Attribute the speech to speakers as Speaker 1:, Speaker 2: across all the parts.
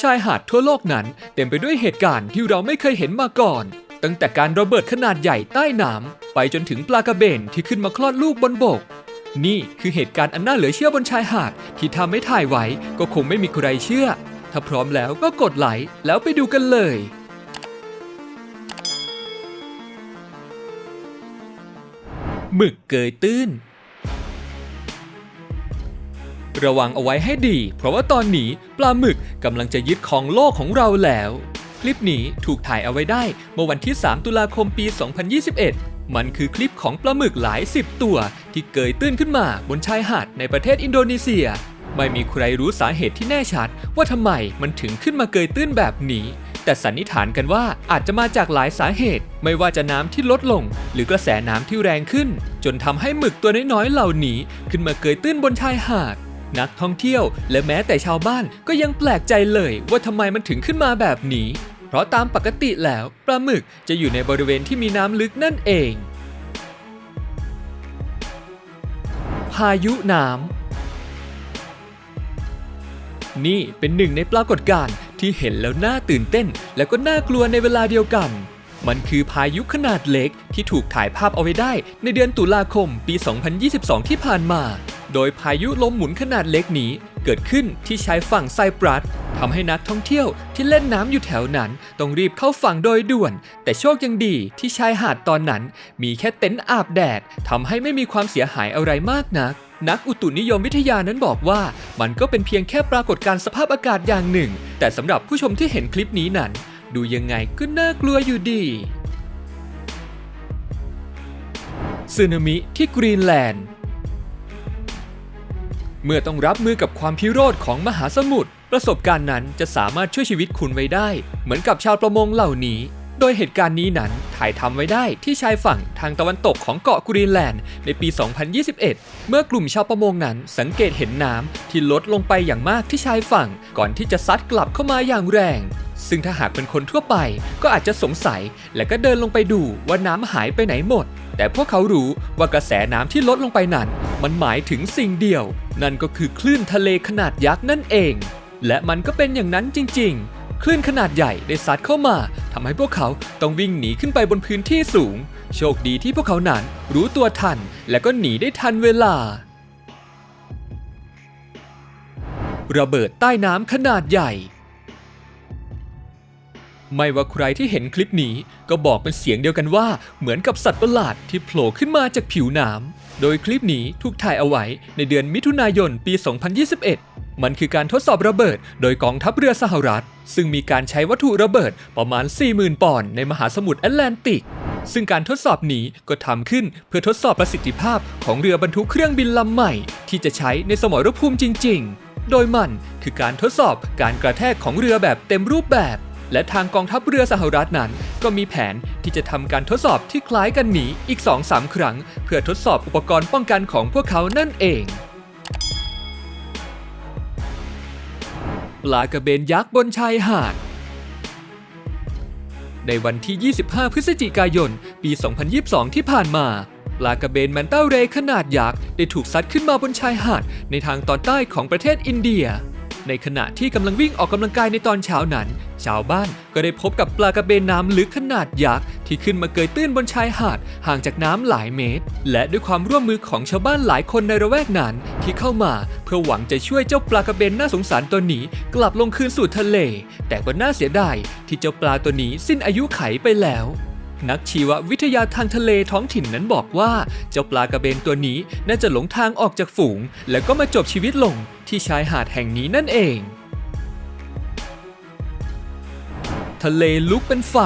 Speaker 1: ชายหาดทั่วโลกนั้นเต็มไปด้วยเหตุการณ์ที่เราไม่เคยเห็นมาก่อน ตั้งแต่การระเบิดขนาดใหญ่ใต้น้ำไปจนถึงปลากระเบนที่ขึ้นมาคลอดลูกบนบก นี่คือเหตุการณ์อันน่าเหลือเชื่อบนชายหาดที่ทำให้ถ่ายไว้ก็คงไม่มีใครเชื่อ ถ้าพร้อมแล้วก็กดไลค์แล้วไปดูกันเลย หมึกเกยตื้น ระวังเอาไว้ให้ดี เพราะว่าตอนนี้ปลาหมึกกำลังจะยึดของโลกของเราแล้ว คลิปนี้ถูกถ่ายเอาไว้ได้เมื่อวันที่ 3 ตุลาคมปี 2021 มันคือคลิปของปลาหมึกหลายสิบตัว ที่เกยตื้นขึ้นมาบนชายหาดในประเทศอินโดนีเซีย ไม่มีใครรู้สาเหตุที่แน่ชัด ว่าทำไมมันถึงขึ้นมาเกยตื้นแบบนี้แต่สันนิษฐานกันว่าอาจจะมาจากหลายสาเหตุ ไม่ว่าจะน้ำที่ลดลง หรือกระแสน้ำที่แรงขึ้น จนทำให้หมึกตัวน้อยๆเหล่านี้ ขึ้นมาเกยตื้นบนชายหาด นักท่องเที่ยว และแม้แต่ชาวบ้านก็ยังแปลกใจเลยว่าทำไมมันถึงขึ้นมาแบบนี้ เพราะตามปกติแล้วปลาหมึกจะอยู่ในบริเวณที่มีน้ำลึกนั่นเอง พายุน้ำนี่เป็นหนึ่งในปรากฏการณ์ที่เห็นแล้วน่าตื่นเต้น และก็น่ากลัวในเวลาเดียวกัน มันคือพายุขนาดเล็กที่ถูกถ่ายภาพเอาไว้ได้ในเดือนตุลาคมปี 2022 ที่ผ่านมา โดยพายุลมหมุนขนาดเล็กนี้ เกิดขึ้นที่ชายฝั่งไซปรัสทำให้นักท่องเที่ยวที่เล่นน้ำอยู่แถวนั้น ต้องรีบเข้าฝั่งโดยด่วน แต่โชคยังดีที่ชายหาดตอนนั้น มีแค่เต็นท์อาบแดดทำให้ไม่มีความเสียหายอะไรมากนัก นักอุตุนิยมวิทยานั้นบอกว่า มันก็เป็นเพียงแค่ปรากฏการณ์สภาพอากาศอย่างหนึ่ง แต่สำหรับผู้ชมที่เห็นคลิปนี้นั้น ดูยังไงก็น่ากลัวอยู่ดีสึนามิที่กรีนแลนด์ เมื่อต้องรับมือกับความพิโรธของมหาสมุทรประสบการณ์นั้นจะสามารถช่วยชีวิตคุณไว้ได้ เหมือนกับชาวประมงเหล่านี้ โดยเหตุการณ์นี้นั้นถ่ายทำไว้ได้ที่ชายฝั่งทางตะวันตกของเกาะกรีนแลนด์ในปี 2021 เมื่อกลุ่มชาวประมงนั้นสังเกตเห็นน้ำที่ลดลงไปอย่างมากที่ชายฝั่ง ก่อนที่จะซัดกลับเข้ามาอย่างแรง ซึ่งถ้าหากเป็นคนทั่วไปก็อาจจะสงสัย และก็เดินลงไปดูว่าน้ำหายไปไหนหมด แต่พวกเขารู้ว่ากระแสน้ำที่ลดลงไปนั้น มันหมายถึงสิ่งเดียว นั่นก็คือคลื่นทะเลขนาดยักษ์นั่นเอง และมันก็เป็นอย่างนั้นจริง ๆ คลื่นขนาดใหญ่ได้ซัดเข้ามาทำให้พวกเขาต้องวิ่งหนีขึ้นไปบนพื้นที่สูง โชคดีที่พวกเขานั้นรู้ตัวทัน และก็หนีได้ทันเวลา ระเบิดใต้น้ำขนาดใหญ่ไม่ว่าใครที่เห็นคลิปนี้ก็บอกเป็นเสียงเดียวกันว่าเหมือนกับสัตว์ประหลาดที่โผล่ขึ้นมาจากผิวน้ำ โดยคลิปนี้ถูกถ่ายเอาไว้ในเดือนมิถุนายนปี 2021 มันคือการทดสอบระเบิดโดยกองทัพเรือสหรัฐ ซึ่งมีการใช้วัตถุระเบิดประมาณ 40,000 ปอนด์ในมหาสมุทรแอตแลนติก ซึ่งการทดสอบนี้ก็ทำขึ้นเพื่อทดสอบประสิทธิภาพของเรือบรรทุกเครื่องบินลำใหม่ ที่จะใช้ในสมรภูมิจริง ๆ โดยมันคือการทดสอบการกระแทกของเรือแบบเต็มรูปแบบ และทางกองทัพเรือสหรัฐนั้น ก็มีแผนที่จะทำการทดสอบที่คล้ายกันนี้อีก 2-3 ครั้ง เพื่อทดสอบอุปกรณ์ป้องกันของพวกเขานั่นเองปลากระเบนยักษ์บนชายหาด ในวันที่ 25 พฤศจิกายน ปี 2022 ที่ผ่านมาปลากระเบนแมนเต้าเรย์ขนาดยักษ์ได้ถูกซัดขึ้นมาบนชายหาดในทางตอนใต้ของประเทศอินเดีย ในขณะที่กำลังวิ่งออกกำลังกายในตอนเช้านั้น ชาวบ้านก็ได้พบกับปลากระเบนน้ำลึกขนาดยักษ์ที่ขึ้นมาเกยตื้นบนชายหาดห่างจากน้ำหลายเมตร และด้วยความร่วมมือของชาวบ้านหลายคนในระแวกนั้นที่เข้ามาเพื่อหวังจะช่วยเจ้าปลากระเบนน่าสงสารตัวนี้กลับลงคืนสู่ทะเล แต่ก็น่าเสียดายที่เจ้าปลาตัวนี้สิ้นอายุไขไปแล้ว นักชีววิทยาทางทะเลท้องถิ่นนั้นบอกว่า เจ้าปลากระเบนตัวนี้น่าจะหลงทางออกจากฝูง แล้วก็มาจบชีวิตลงที่ชายหาดแห่งนี้นั่นเอง ทะเลลุกเป็นไฟ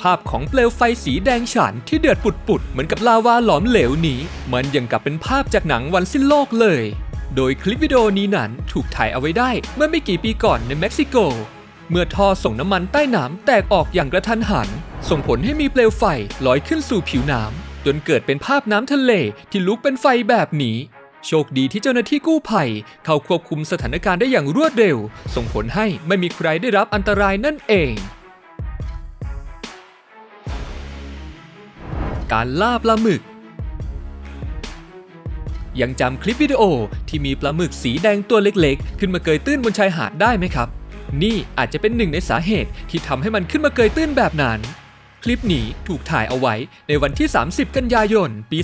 Speaker 1: ภาพของเปลวไฟสีแดงฉานที่เดือดปุดๆเหมือนกับลาวาหลอมเหลวนี้ มันยังกับเป็นภาพจากหนังวันสิ้นโลกเลย โดยคลิปวิดีโอนี้นั้นถูกถ่ายเอาไว้ได้เมื่อไม่กี่ปีก่อนในเม็กซิโก เมื่อท่อส่งน้ำมันใต้น้ำแตกออกอย่างกระทันหัน ส่งผลให้มีเปลวไฟลอยขึ้นสู่ผิวน้ำจนเกิดเป็นภาพน้ำทะเลที่ลุกเป็นไฟแบบนี้ โชคดีที่เจ้าหน้าที่กู้ภัย เข้าควบคุมสถานการณ์ได้อย่างรวดเร็ว ส่งผลให้ไม่มีใครได้รับอันตรายนั่นเอง การล่าปลาหมึกยังจำคลิปวิดีโอที่มีปลาหมึกสีแดงตัวเล็กๆ ขึ้นมาเกยตื้นบนชายหาดได้ไหมครับ นี่อาจจะเป็นหนึ่งในสาเหตุที่ทำให้มันขึ้นมาเกยตื้นแบบนั้น คลิปนี้ถูกถ่ายเอาไว้ในวันที่ 30 กันยายน ปี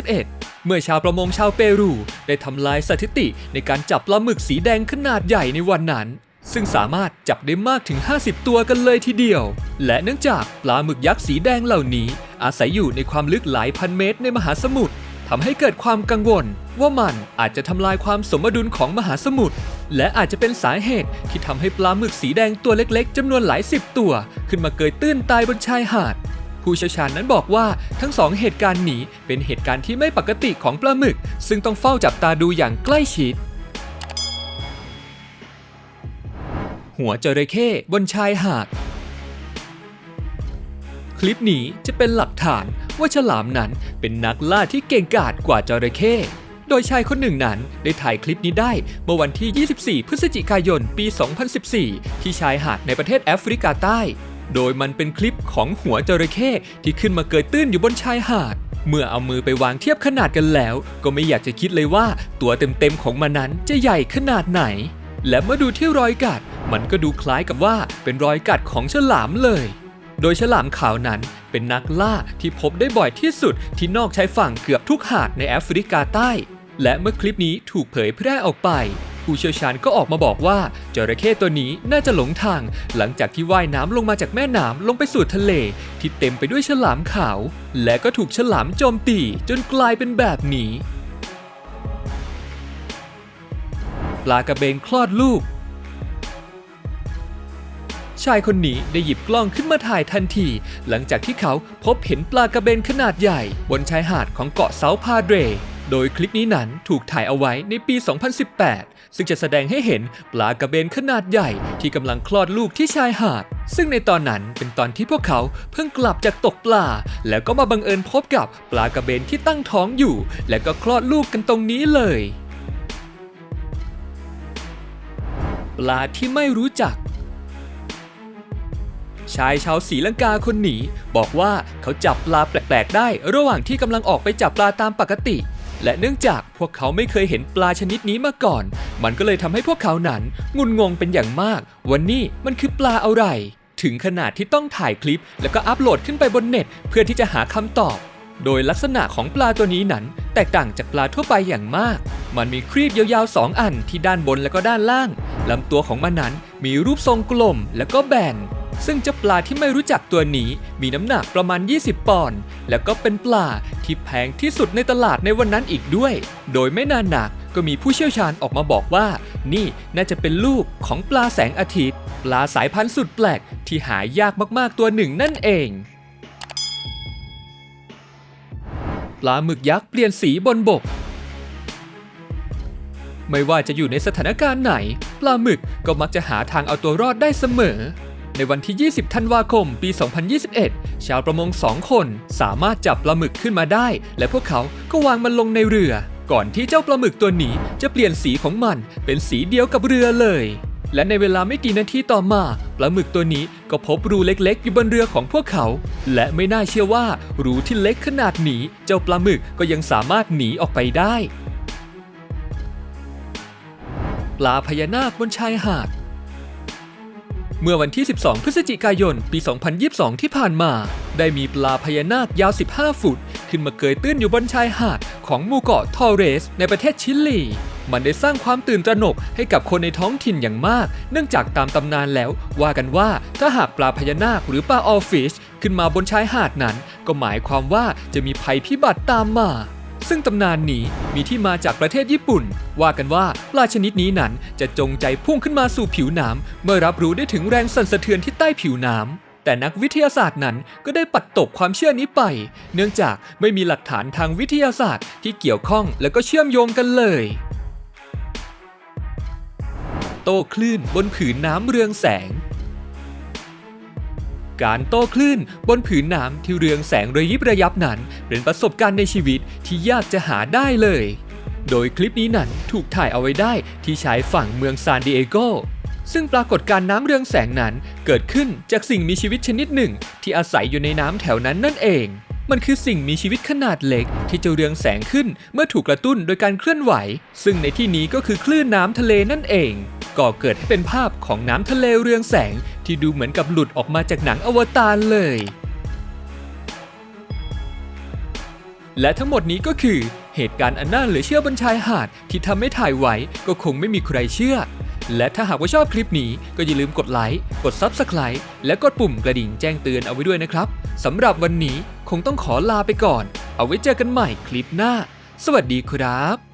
Speaker 1: 2021 เมื่อชาวประมงชาวเปรูได้ทำลายสถิติในการจับปลาหมึกสีแดงขนาดใหญ่ในวันนั้น ซึ่งสามารถจับได้มากถึง 50 ตัวกันเลยทีเดียว และเนื่องจากปลาหมึกยักษ์สีแดงเหล่านี้ อาศัยอยู่ในความลึกหลายพันเมตรในมหาสมุทรทำให้เกิดความกังวลว่ามันอาจจะทำลายความสมดุลของมหาสมุทร และอาจจะเป็นสาเหตุที่ทำให้ปลาหมึกสีแดงตัวเล็กๆจำนวนหลายสิบตัว ขึ้นมาเกยตื้นตายบนชายหาด ผู้เชี่ยวชาญนั้นบอกว่าทั้งสองเหตุการณ์นี้เป็นเหตุการณ์ที่ไม่ปกติของปลาหมึก ซึ่งต้องเฝ้าจับตาดูอย่างใกล้ชิด หัวจระเข้บนชายหาด คลิปนี้จะเป็นหลักฐานว่าฉลามนั้นเป็นนักล่าที่เก่งกาจกว่าจระเข้ โดยชายคนหนึ่งนั้นได้ถ่ายคลิปนี้ได้เมื่อวันที่ 24 พฤศจิกายน ปี 2014 ที่ชายหาดในประเทศแอฟริกาใต้ โดยมันเป็นคลิปของหัวจระเข้ที่ขึ้นมาเกยตื้นอยู่บนชายหาด เมื่อเอามือไปวางเทียบขนาดกันแล้ว ก็ไม่อยากจะคิดเลยว่าตัวเต็มๆของมันนั้นจะใหญ่ขนาดไหน และเมื่อดูที่รอยกัด มันก็ดูคล้ายกับว่าเป็นรอยกัดของฉลามเลยโดยฉลามขาวนั้นเป็นนักล่าที่พบได้บ่อยที่สุดที่นอกชายฝั่งเกือบทุกหาดในแอฟริกาใต้ และเมื่อคลิปนี้ถูกเผยแพร่ออกไป ผู้เชี่ยวชาญก็ออกมาบอกว่าจระเข้ตัวนี้น่าจะหลงทาง หลังจากที่ว่ายน้ำลงมาจากแม่น้ำลงไปสู่ทะเล ที่เต็มไปด้วยฉลามขาว และก็ถูกฉลามโจมตีจนกลายเป็นแบบนี้ปลากระเบนคลอดลูก ชายคนนี้ได้หยิบกล้องขึ้นมาถ่ายทันที หลังจากที่เขาพบเห็นปลากระเบนขนาดใหญ่ บนชายหาดของเกาะเซาพาเดร โดยคลิปนี้นั้นถูกถ่ายเอาไว้ในปี 2018 ซึ่งจะแสดงให้เห็นปลากระเบนขนาดใหญ่ที่กำลังคลอดลูกที่ชายหาด ซึ่งในตอนนั้นเป็นตอนที่พวกเขาเพิ่งกลับจากตกปลา แล้วก็มาบังเอิญพบกับปลากระเบนที่ตั้งท้องอยู่ และก็คลอดลูกกันตรงนี้เลยปลาที่ไม่รู้จัก ชายชาวศรีลังกาคนนี้บอกว่าเขาจับปลาแปลกๆได้ระหว่างที่กำลังออกไปจับปลาตามปกติ และเนื่องจากพวกเขาไม่เคยเห็นปลาชนิดนี้มาก่อน มันก็เลยทำให้พวกเขานั้นงุนงงเป็นอย่างมาก วันนี้มันคือปลาอะไร ถึงขนาดที่ต้องถ่ายคลิป แล้วก็อัปโหลดขึ้นไปบนเน็ต เพื่อที่จะหาคำตอบ โดยลักษณะของปลาตัวนี้นั้น แตกต่างจากปลาทั่วไปอย่างมาก มันมีครีบยาวๆ 2 อันที่ด้านบนและก็ด้านล่างลำตัวของมันนั้นมีรูปทรงกลมและก็แบน ซึ่งเจ้าปลาที่ไม่รู้จักตัวนี้มีน้ำหนักประมาณ 20 ปอนด์แล้วก็เป็นปลาที่แพงที่สุดในตลาดในวันนั้นอีกด้วย โดยไม่นานนักก็มีผู้เชี่ยวชาญออกมาบอกว่า นี่น่าจะเป็นลูกของปลาแสงอาทิตย์ ปลาสายพันธุ์สุดแปลกที่หายากมากๆตัวหนึ่งนั่นเองปลาหมึกยักษ์เปลี่ยนสีบนบก ไม่ว่าจะอยู่ในสถานการณ์ไหน ปลาหมึกก็มักจะหาทางเอาตัวรอดได้เสมอ ในวันที่ 20 ธันวาคม ปี 2021 ชาวประมงสองคน สามารถจับปลาหมึกขึ้นมาได้ และพวกเขาก็วางมันลงในเรือ ก่อนที่เจ้าปลาหมึกตัวนี้จะเปลี่ยนสีของมัน เป็นสีเดียวกับเรือเลย และในเวลาไม่กี่นาทีต่อมาปลาหมึกตัวนี้ก็พบรูเล็กๆ อยู่บนเรือของพวกเขา และไม่น่าเชื่อว่ารูที่เล็กขนาดนี้ เจ้าปลาหมึกก็ยังสามารถหนีออกไปได้ ปลาพญานาคบนชายหาด เมื่อวันที่ 12 พฤศจิกายน ปี 2022 ที่ผ่านมา ได้มีปลาพญานาคยาว 15 ฟุต ขึ้นมาเกยตื้นอยู่บนชายหาดของหมู่เกาะทอร์เรส ในประเทศชิลี มันได้สร้างความตื่นตระหนกให้กับคนในท้องถิ่นอย่างมาก เนื่องจากตามตำนานแล้ว ว่ากันว่าถ้าหากปลาพญานาคหรือปลาออฟฟิชขึ้นมาบนชายหาดนั้น ก็หมายความว่าจะมีภัยพิบัติตามมา ซึ่งตำนานนี้มีที่มาจากประเทศญี่ปุ่น ว่ากันว่าปลาชนิดนี้นั้นจะจงใจพุ่งขึ้นมาสู่ผิวน้ำเมื่อรับรู้ได้ถึงแรงสั่นสะเทือนที่ใต้ผิวน้ำแต่นักวิทยาศาสตร์นั้นก็ได้ปัดตกความเชื่อนี้ไป เนื่องจากไม่มีหลักฐานทางวิทยาศาสตร์ที่เกี่ยวข้องและก็เชื่อมโยงกันเลย โต้คลื่นบนผืนน้ำเรืองแสง การโต้คลื่นบนผืนน้ำที่เรืองแสงระยิบระยับนั้นเป็นประสบการณ์ในชีวิตที่ยากจะหาได้เลย โดยคลิปนี้นั้นถูกถ่ายเอาไว้ได้ที่ชายฝั่งเมืองซานดิเอโกซึ่งปรากฏการน้ำเรืองแสงนั้นเกิดขึ้นจากสิ่งมีชีวิตชนิดหนึ่ง ที่อาศัยอยู่ในน้ำแถวนั้นนั่นเอง มันคือสิ่งมีชีวิตขนาดเล็ก ที่จะเรืองแสงขึ้นเมื่อถูกกระตุ้นโดยการเคลื่อนไหว ซึ่งในที่นี้ก็คือคลื่นน้ำทะเลนั่นเองก่อเกิดให้เป็นภาพของน้ำทะเลเรืองแสง ที่ดูเหมือนกับหลุดออกมาจากหนังอวตารเลย และทั้งหมดนี้ก็คือ เหตุการณ์อันน่าเหลือเชื่อบนชายหาดที่ทำให้ถ่ายไว้ก็คงไม่มีใครเชื่อ และถ้าหากว่าชอบคลิปนี้ก็อย่าลืมกดไลค์ กด Subscribe และกดปุ่มกระดิ่งแจ้งเตือนเอาไว้ด้วยนะครับสำหรับวันนี้คงต้องขอลาไปก่อน เอาไว้เจอกันใหม่คลิปหน้า สวัสดีครับ